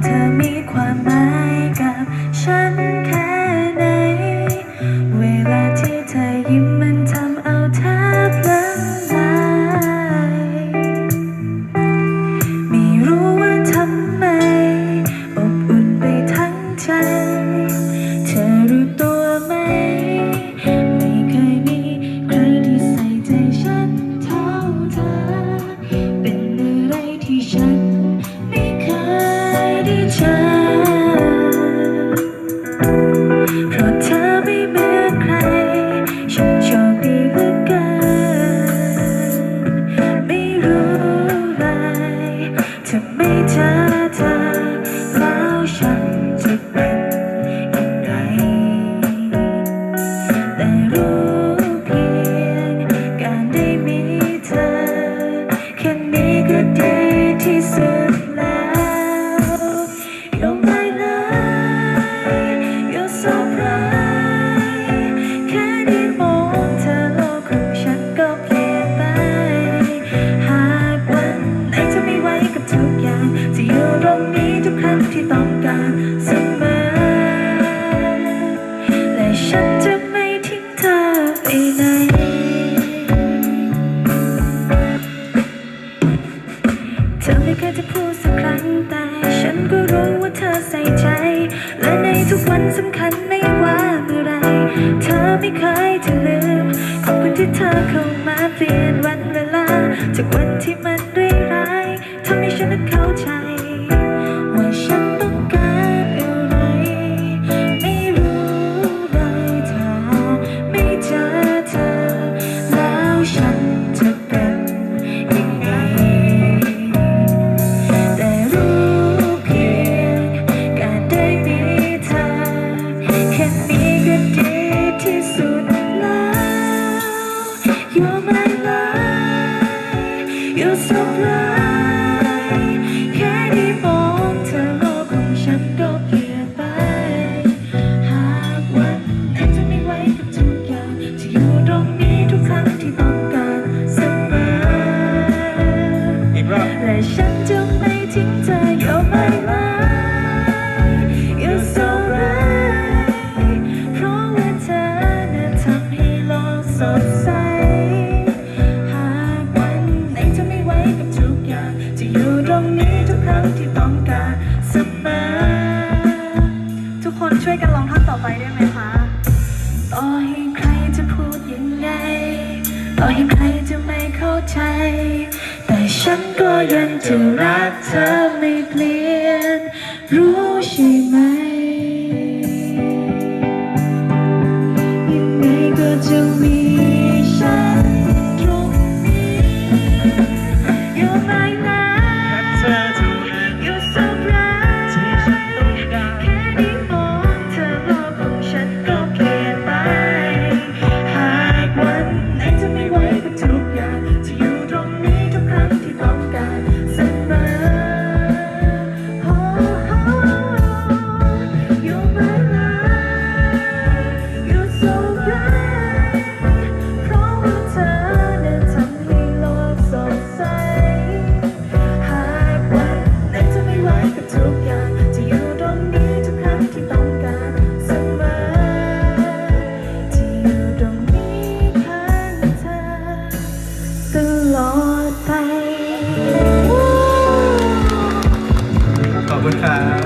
to me. 若. ที่ต้องการเสมอและฉันจะไม่ทิ้งเธอไปไหนเธอไม่เคยจะพูดสักครั้งแต่ฉันก็รู้ว่าเธอใส่ใจ และในทุกวันสำคัญไม่ว่าเมื่อไร เธอไม่เคยจะลืมขอบคุณที่เธอเข้ามาเปลี่ยนวันเวลาจากวันที่มั so bright. เราที่ต้องการเสมอทุกคนช่วยกันร้องท่อนต่อไปได้ไหมคะ ต่อให้ใครจะพูดยังไง ต่อให้ใครจะไม่เข้าใจ แต่ฉันก็ยังจะรักเธอไม่เปลี่ยน รู้ใช่ไหม ครับ